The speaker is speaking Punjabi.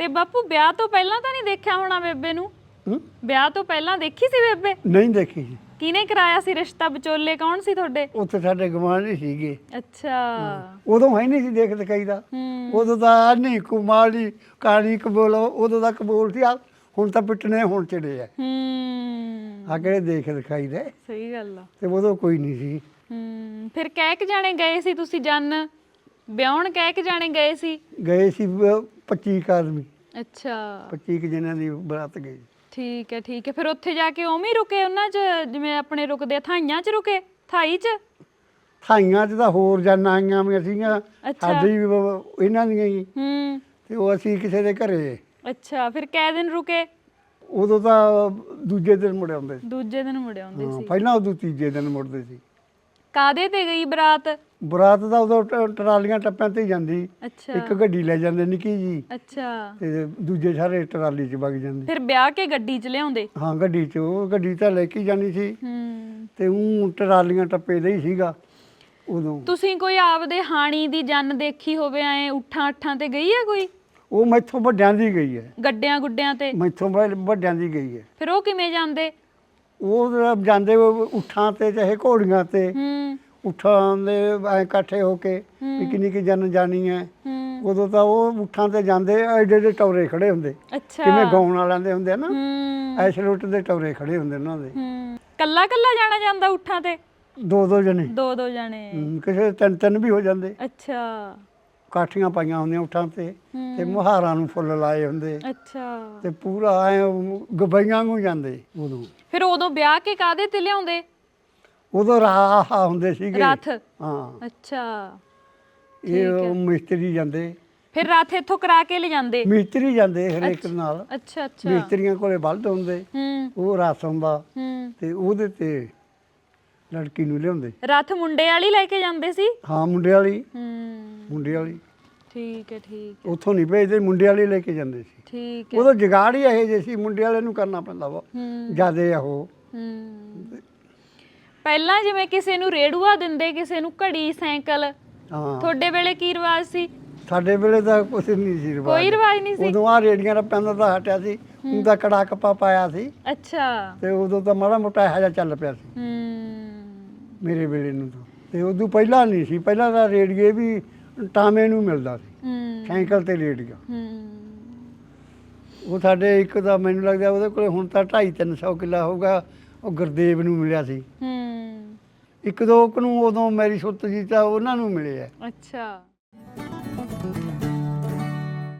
ਤੇ ਬਾਪੂ ਵਿਆਹ ਤੋਂ ਪਹਿਲਾਂ ਤਾਂ ਨਹੀਂ ਦੇਖਿਆ ਹੋਣਾ ਬੇਬੇ ਨੂੰ? ਹੂੰ? ਵਿਆਹ ਤੋਂ ਪਹਿਲਾਂ ਦੇਖੀ ਸੀ ਬੇਬੇ? ਨਹੀਂ ਦੇਖੀ ਜੀ। ਕਿਹਨੇ ਕਰਾਇਆ ਸੀ ਰਿਸ਼ਤਾ? ਵਿਚੋਲੇ ਕੌਣ ਸੀ ਤੁਹਾਡੇ? ਉੱਥੇ ਸਾਡੇ ਗਵਾਂਢੀ ਸੀਗੇ। ਅੱਛਾ। ਉਦੋਂ ਹੈ ਨਹੀਂ ਸੀ ਦੇਖ ਦਿਖਾਈ ਦਾ। ਹੂੰ। ਉਦੋਂ ਤਾਂ ਨਹੀਂ ਕੁਮਾਰੀ ਕਾਲੀ ਕਬੂਲ ਉਦੋਂ ਦਾ ਕਬੂਲ ਸੀ ਆ ਹੁਣ ਤਾਂ ਪਿੱਟਣੇ ਹੁਣ ਚੜੇ ਆ। ਹੂੰ। ਆ ਕਿਹੜੇ ਦੇਖ ਦਿਖਾਈ ਦੇ। ਸਹੀ ਗੱਲ ਆ। ਤੇ ਉਦੋਂ ਕੋਈ ਨਹੀਂ ਸੀ। ਹੂੰ। ਫਿਰ ਕਹਿ ਕੇ ਜਾਣੇ ਗਏ ਸੀ ਤੁਸੀਂ ਜਨ? ਵਿਆਹਣ ਕਹਿ ਕੇ ਜਾਣੇ ਗਏ ਸੀ? ਗਏ ਸੀ ਅਹ, 25 ਕੁ ਆਦਮੀ। ਅੱਛਾ। 25 ਕੁ ਜਣਿਆਂ ਦੀ ਬਰਾਤ ਗਈ। ਠੀਕ ਹੈ ਠੀਕ ਹੈ। ਫਿਰ ਉੱਥੇ ਜਾ ਕੇ ਉਵੇਂ ਹੀ ਰੁਕੇ ਉਹਨਾਂ 'ਚ? ਜਿਵੇਂ ਆਪਣੇ ਰੁਕਦੇ ਆ, ਥਾਈਆਂ 'ਚ ਰੁਕੇ? ਥਾਈ 'ਚ? ਥਾਈਆਂ 'ਚ ਤਾਂ ਹੋਰ ਜਾਨਾਂ ਆਈਆਂ ਵੀ ਸੀਗੀਆਂ। ਅੱਛਾ। ਸਾਡੀ ਵੀ ਬ- ਇਹਨਾਂ ਦੀਆਂ ਹੀ। ਹੂੰ। ਤੇ ਉਹ ਅਸੀਂ ਕਿਸੇ ਦੇ ਘਰੇ। ਅੱਛਾ ਫਿਰ ਕੈ ਦਿਨ ਰੁਕੇ? ਉਦੋਂ ਤਾਂ ਦੂਜੇ ਦਿਨ ਮੁੜ ਆਉਂਦੇ ਸੀ। ਦੂਜੇ ਦਿਨ ਮੁੜ ਆਉਂਦੇ ਹਾਂ, ਸੀ। ਪਹਿਲਾਂ ਉਦੋਂ ਤੀਜੇ ਦਿਨ ਮੁੜਦੇ ਸੀ। ਕਾਦੇ ਤੇ ਗਈ ਬਰਾਤ? ਬਰਾਤ ਦਾ ਉਦੋਂ ਟ- ਟਰਾਲੀਆਂ ਟੱਪਿਆਂ ਤੇ ਹੀ ਜਾਂਦੀ। ਅੱਛਾ। ਇੱਕ ਗੱਡੀ ਲੈ ਜਾਂਦੇ ਨਿੱਕੀ ਜੀ ਅੱਛਾ। ਤੇ ਦੂਜੇ ਸਾਰੇ ਟਰਾਲੀ 'ਚ ਵਗ ਜਾਂਦੇ। ਫਿਰ ਵਿਆਹ ਕੇ ਗੱਡੀ 'ਚ ਲਿਆਉਂਦੇ? ਹਾਂ ਗੱਡੀ 'ਚ। ਉਹ ਗੱਡੀ ਤਾਂ ਲੈ ਕੇ ਜਾਣੀ ਸੀ। ਹੂੰ। ਤੇ ਉਹ ਟਰਾਲੀਆਂ ਟੱਪੇ ਦਾ ਹੀ ਸੀਗਾ। ਉਦੋਂ। ਤੁਸੀਂ ਕੋਈ ਆਪਦੇ ਹਾਣੀ ਦੀ ਜਨ ਦੇਖੀ ਹੋਵੇ ਐ ਉੱਠਾਂ ਅੱਠਾਂ ਤੇ ਗਈ ਹੈ ਕੋਈ? ਉਹ ਮੈਥੋਂ ਵੱਡਿਆਂ ਦੀ ਗਈ ਹੈ। ਗੱਡਿਆਂ ਗੁੱਡਿਆਂ ਤੇ? ਮੈਥੋਂ ਵੱਡਿਆਂ ਦੀ ਗਈ ਹੈ। ਫਿਰ ਉਹ ਕਿਵੇਂ ਜਾਂਦੇ? ਉਹ ਤਾਂ ਜਾਂਦੇ ਉਹ ਉੱਠਾਂ ਤੇ ਚਾਹੇ ਘੋੜੀਆਂ ਤੇ। ਹੂੰ। ਉੱਠਾਂ ਦੇ ਐ ਇਕੱਠੇ ਹੋ ਕੇ ਵੀ ਕਿੰਨੀ ਕਿ ਜਨ ਜਾਣੀ ਹੈ ਹੂੰ। ਉਦੋਂ ਤਾਂ ਉਹ ਉੱਠਾਂ ਤੇ ਜਾਂਦੇ ਐਡੇ ਐਡੇ ਟੌਰੇ ਖੜੇ ਹੁੰਦੇ। ਅੱਛਾ। ਕਿਵੇਂ ਗਾਉਣ ਵਾਲਿਆਂ ਦੇ ਹੁੰਦੇ ਆ ਨਾ। ਹੂੰ। ਐਸ ਰੁੱਟ ਦੇ ਟੌਰੇ ਖੜੇ ਹੁੰਦੇ ਉਹਨਾਂ ਦੇ। ਹੂੰ। ਕੱਲਾ ਕੱਲਾ ਜਾਣਾ ਜਾਂਦਾ ਉੱਠਾਂ ਤੇ? ਦੋ ਦੋ ਜਣੇ। ਦੋ ਦੋ ਜਾਣੇ। ਕਿਸੇ ਦੇ ਤਿੰਨ ਤਿੰਨ ਵੀ ਹੋ ਜਾਂਦੇ। ਅੱਛਾ। ਕਾਠੀਆਂ ਪਾਈਆਂ ਹੁੰਦੀਆਂ ਉੱਠਾਂ ਤੇ। ਤੇ ਮੁਹਾਰਾਂ ਨੂੰ ਫੁੱਲ ਲਾਏ ਹੁੰਦੇ। ਅੱਛਾ। ਤੇ ਪੂਰਾ ਐ ਗਬਈਆਂ ਨੂੰ ਜਾਂਦੇ ਉਦੋਂ। ਫਿਰ ਉਦੋਂ ਵਿਆਹ ਕੇ ਕਾਦੇ ਤੇ ਲਿਆਉਂਦੇ? ਉਦੋਂ ਰਾਹ ਹੁੰਦੇ ਸੀਗੇ। ਰਥ ਹਾਂ। ਅੱਛਾ। ਇਹ ਮਿਸਤਰੀ ਜਾਂਦੇ। ਫਿਰ ਰਥ ਇੱਥੋਂ ਕਰਾ ਕੇ ਲੈ ਜਾਂਦੇ ਮਿਸਤਰੀ ਜਾਂਦੇ ਹਰੇਕ ਨਾਲ। ਅੱਛਾ ਅੱਛਾ। ਮਿਸਤਰੀਆਂ ਕੋਲੇ ਬਲਦ ਹੁੰਦੇ। ਹੂੰ। ਉਹ ਰਸ ਹੁੰਦਾ ਹੂੰ। ਤੇ ਉਹਦੇ ਤੇ ਲੜਕੀ ਨੂੰ ਲਿਆਉਂਦੇ। ਰਥ ਮੁੰਡੇ ਵਾਲੀ ਲੈ ਕੇ ਜਾਂਦੇ ਸੀ? ਹਾਂ ਮੁੰਡੇ ਵਾਲੀ। ਹੂੰ। ਮੁੰਡੇ ਵਾਲੀ। ਠੀਕ ਹੈ ਠੀਕ ਉੱਥੋਂ ਨਹੀਂ ਭੇਜਦੇ ਮੁੰਡੇ ਵਾਲੀ ਲੈ ਕੇ ਜਾਂਦੇ ਸੀ। ਠੀਕ ਹੈ। ਉਦੋਂ ਜਗਾੜ ਹੀ ਇਹ ਜੇ ਸੀ ਮੁੰਡੇ ਵਾਲੇ ਨੂੰ ਕਰਨਾ ਪੈਂਦਾ ਵਾ। ਹੂੰ। ਜਿਆਦੇ ਉਹ। ਹੂੰ। ਪਹਿਲਾਂ ਜਿਵੇਂ ਕਿਸੇ ਨੂੰ ਰੇੜੂਆ ਦਿੰਦੇ ਕਿਸੇ ਨੂੰ ਘੜੀ ਸਾਈਕਲ ਹਾਂ। ਤੁਹਾਡੇ ਵੇਲੇ ਕੀ ਰਿਵਾਜ ਸੀ? ਸਾਡੇ ਵੇਲੇ ਤਾਂ ਕੁਛ ਨਹੀਂ ਸੀ ਰਿਵਾਜ। ਕੋਈ ਰਿਵਾਜ ਨਹੀਂ ਸੀ? ਉਦੋਂ ਆ ਰੇੜੀਆਂ ਦਾ ਪੈਂਦਾ ਤਾਂ ਹਟਿਆ ਸੀ ਉਹਦਾ ਕੜਾ ਕੱਪਾ ਪਾਇਆ ਸੀ। ਅੱਛਾ। ਤੇ ਉਦੋਂ ਤਾਂ ਮਾੜਾ ਮੋਟਾ ਇਹੋ ਜਿਹਾ ਚੱਲ ਪਿਆ ਸੀ। ਹੂੰ। ਮੇਰੇ ਵੇਲੇ ਨੂੰ ਤਾਂ। ਤੇ ਉਦੋਂ ਪਹਿਲਾਂ ਨਹੀਂ ਸੀ। ਪਹਿਲਾਂ ਤਾਂ ਰੇੜੀਏ ਵੀ ਟਾਵੇਂ ਨੂੰ ਮਿਲਦਾ ਸੀ। ਹੂੰ। ਸਾਈਕਲ ਤੇ ਰੇੜੀਆ ਹੂੰ। ਉਹ ਸਾਡੇ ਇੱਕ ਦਾ ਮੈਨੂੰ ਲੱਗਦਾ ਉਹਦੇ ਕੋਲੇ ਹੁਣ ਤਾਂ 2.5 300 ਕਿੱਲਾ ਹੋਊਗਾ ਉਹ ਗੁਰਦੇਵ ਨੂੰ ਮਿਲਿਆ ਸੀ। ਹੂੰ। ਇੱਕ ਦੋ ਕੁ ਨੂੰ ਉਦੋਂ ਮੇਰੀ ਸੁੱਤ ਜੀ ਤਾਂ ਉਹਨਾਂ ਨੂੰ ਮਿਲੇ ਆ। ਅੱਛਾ।